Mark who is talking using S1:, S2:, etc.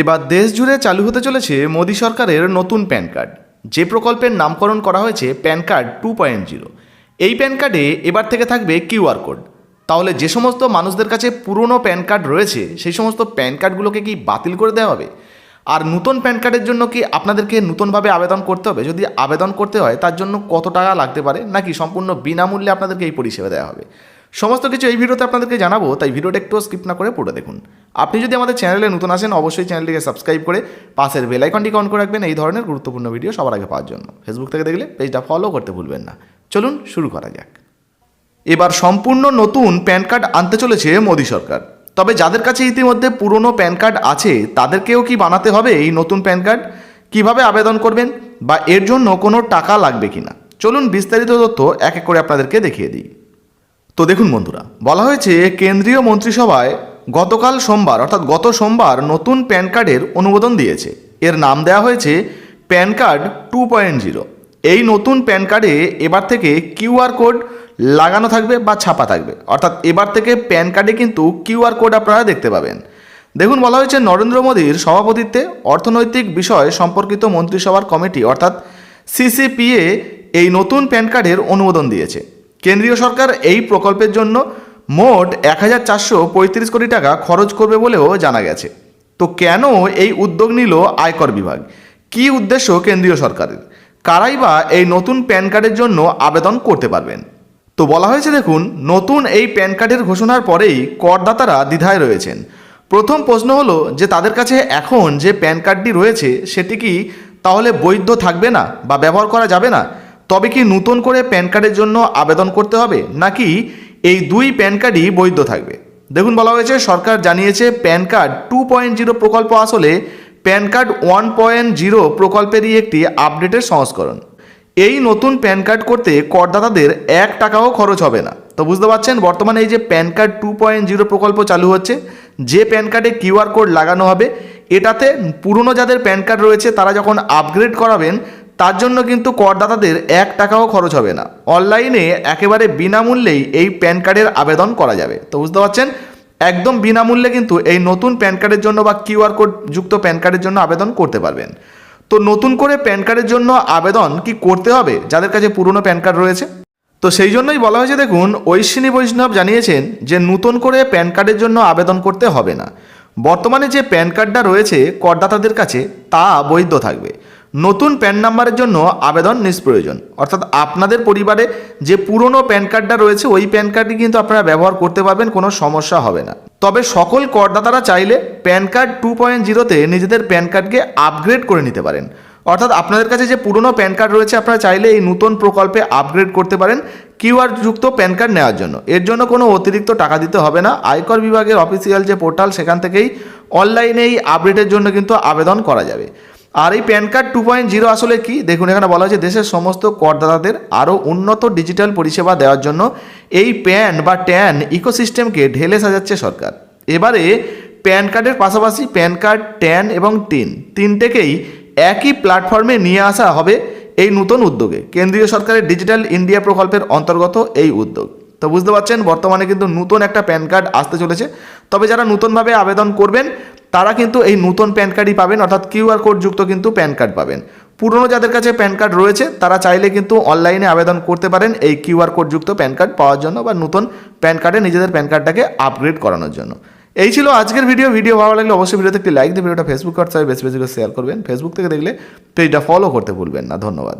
S1: এবার দেশ জুড়ে চালু হতে চলেছে মোদী সরকারের নতুন প্যান কার্ড। যে প্রকল্পের নামকরণ করা হয়েছে PAN card two point zero. এই প্যান কার্ডে এবার থেকে থাকবে কিউআর কোড। তাহলে যে সমস্ত মানুষদের কাছে পুরনো প্যান কার্ড রয়েছে, সেই সমস্ত প্যান কার্ডগুলোকে কি বাতিল করে দেওয়া হবে? আর নতুন প্যান কার্ডের জন্য কি আপনাদেরকে নতুনভাবে আবেদন করতে হবে? যদি আবেদন করতে হয়, তার জন্য কত টাকা লাগতে পারে? নাকি সম্পূর্ণ বিনামূল্যে আপনাদেরকে এই পরিষেবা দেওয়া হবে? সমস্ত কিছু এই ভিডিওতে আপনাদেরকে জানাব, তাই ভিডিওটা একটু স্কিপ না করে পুরো দেখুন। আপনি যদি আমাদের চ্যানেলে নতুন আসেন, অবশ্যই চ্যানেলটিকে সাবস্ক্রাইব করে পাশের বেল আইকনটিকে অন করে রাখবেন এই ধরনের গুরুত্বপূর্ণ ভিডিও সবার আগে পাওয়ার জন্য। ফেসবুক থেকে দেখলে পেজটা ফলো করতে ভুলবেন না। চলুন শুরু করা যাক। এবার সম্পূর্ণ নতুন প্যান কার্ড আনতে চলেছে মোদী সরকার। তবে যাদের কাছে ইতিমধ্যে পুরনো প্যান কার্ড আছে, তাদেরকেও কি বানাতে হবে এই নতুন প্যান কার্ড কীভাবে আবেদন করবেন? বা এর জন্য কোনো টাকা লাগবে কিনা? চলুন বিস্তারিত তথ্য এক এক করে আপনাদেরকে দেখিয়ে দিই। তো দেখুন বন্ধুরা, বলা হয়েছে কেন্দ্রীয় মন্ত্রিসভায় গতকাল সোমবার, অর্থাৎ গত সোমবার নতুন প্যান কার্ডের অনুমোদন দিয়েছে। এর নাম দেওয়া হয়েছে PAN card two point zero. এই নতুন প্যান কার্ডে এবার থেকে কিউআর কোড লাগানো থাকবে বা ছাপা থাকবে। অর্থাৎ এবার থেকে প্যান কার্ডে কিন্তু কিউআর কোড আপনারা দেখতে পাবেন। দেখুন, বলা হয়েছে নরেন্দ্র মোদীর সভাপতিত্বে অর্থনৈতিক বিষয় সম্পর্কিত মন্ত্রিসভার কমিটি, অর্থাৎ সিসিপিএ এই নতুন প্যান কার্ডের অনুমোদন দিয়েছে। কেন্দ্রীয় সরকার এই প্রকল্পের জন্য মোট এক হাজার চারশো পঁয়ত্রিশ কোটি টাকা খরচ করবে বলেও জানা গেছে। তো কেন এই উদ্যোগ নিল আয়কর বিভাগ? কী উদ্দেশ্য কেন্দ্রীয় সরকারের? কারাই বা এই নতুন প্যান কার্ডের জন্য আবেদন করতে পারবেন? তো বলা হয়েছে, দেখুন, নতুন এই প্যান কার্ডের ঘোষণার পরেই করদাতারা দ্বিধায় রয়েছেন। প্রথম প্রশ্ন হলো যে, তাদের কাছে এখন যে প্যান কার্ডটি রয়েছে, সেটি কি তাহলে বৈধ থাকবে না বা ব্যবহার করা যাবে না? তবে কি নতুন করে প্যান কার্ডের জন্য আবেদন করতে হবে? নাকি এই দুই প্যান কার্ডই বৈধ থাকবে? দেখুন, বলা হয়েছে, সরকার জানিয়েছে PAN card two point zero প্রকল্প আসলে PAN card one point zero প্রকল্পেরই একটি আপডেটের সংস্করণ। এই নতুন প্যান কার্ড করতে করদাতাদের এক টাকাও খরচ হবে না। তো বুঝতে পারছেন, বর্তমানে এই যে PAN card two point zero প্রকল্প চালু হচ্ছে, যে প্যান কার্ডে কিউআর কোড লাগানো হবে, এটাতে পুরনো যাদের প্যান কার্ড রয়েছে, তারা যখন আপগ্রেড করাবেন তার জন্য কিন্তু করদাতাদের এক টাকাও খরচ হবে না। অনলাইনে একেবারে বিনামূল্যেই এই প্যান কার্ডের আবেদন করা যাবে। তো বুঝতে পারছেন? একদম বিনামূল্যে কিন্তু এই নতুন প্যান কার্ডের জন্য বা কিউআর কোড যুক্ত প্যান কার্ডের জন্য আবেদন করতে পারবেন। তো নতুন করে প্যান কার্ডের জন্য আবেদন কি করতে হবে? যাদের কাছে পুরনো প্যান কার্ড রয়েছে? তো সেই জন্যই বলা হয়েছে, দেখুন, ঐশ্বিনী বৈষ্ণব জানিয়েছেন যে নতুন করে প্যান কার্ডের জন্য আবেদন করতে হবে না। বর্তমানে যে প্যান কার্ডটা রয়েছে করদাতাদের কাছে, তা বৈধ থাকবে। নতুন প্যান নাম্বারের জন্য আবেদন নিষ্প্রয়োজন। অর্থাৎ আপনাদের পরিবারে যে পুরনো প্যান কার্ডটা রয়েছে, ওই প্যান কার্ডটি কিন্তু আপনারা ব্যবহার করতে পারবেন, কোনো সমস্যা হবে না। তবে সকল করদাতারা চাইলে প্যান কার্ড টু পয়েন্ট জিরোতে নিজেদের প্যান কার্ডকে আপগ্রেড করে নিতে পারেন। অর্থাৎ আপনাদের কাছে যে পুরনো প্যান কার্ড রয়েছে, আপনারা চাইলে এই নতুন প্রকল্পে আপগ্রেড করতে পারেন কিউআর যুক্ত প্যান কার্ড নেওয়ার জন্য। এর জন্য কোনো অতিরিক্ত টাকা দিতে হবে না। আয়কর বিভাগের অফিসিয়াল যে পোর্টাল সেখান থেকেই অনলাইনে এই আপডেটের জন্য কিন্তু আবেদন করা যাবে। আর এই PAN card two point zero আসলে কি? দেখুন, এখানে বলা হয়েছে দেশের সমস্ত করদাতাদের আরও উন্নত ডিজিটাল পরিষেবা দেওয়ার জন্য এই প্যান বা ট্যান ইকোসিস্টেমকে ঢেলে সাজাচ্ছে সরকার। এবারে প্যান কার্ডের পাশাপাশি প্যান কার্ড, ট্যান এবং টিন, তিনটেকেই একই প্ল্যাটফর্মে নিয়ে আসা হবে এই নতুন উদ্যোগে। কেন্দ্রীয় সরকারের ডিজিটাল ইন্ডিয়া প্রকল্পের অন্তর্গত এই উদ্যোগ। তো বুঝতে পারছেন, বর্তমানে কিন্তু নতুন একটা প্যান কার্ড আসতে চলেছে। তবে যারা নতুনভাবে আবেদন করবেন তারা কিন্তু এই নতুন প্যান কার্ডই পাবেন, অর্থাৎ কিউআর কোড যুক্ত কিন্তু প্যান কার্ড পাবেন। পুরনো যাদের কাছে প্যান কার্ড রয়েছে, তারা চাইলে কিন্তু অনলাইনে আবেদন করতে পারেন এই কিউআর কোড যুক্ত প্যান কার্ড পাওয়ার জন্য বা নতুন প্যান কার্ডে নিজেদের প্যান কার্ডটাকে আপগ্রেড করানোর জন্য। এই ছিল আজকের ভিডিও। ভিডিও ভালো লাগলে অবশ্যই ভিডিওতে একটি লাইক দিয়ে ভিডিওটা ফেসবুক হোয়াটসঅ্যাপে বেশি বেশি করে শেয়ার করবেন। ফেসবুক থেকে দেখলে পেজটা ফলো করতে ভুলবেন না। ধন্যবাদ।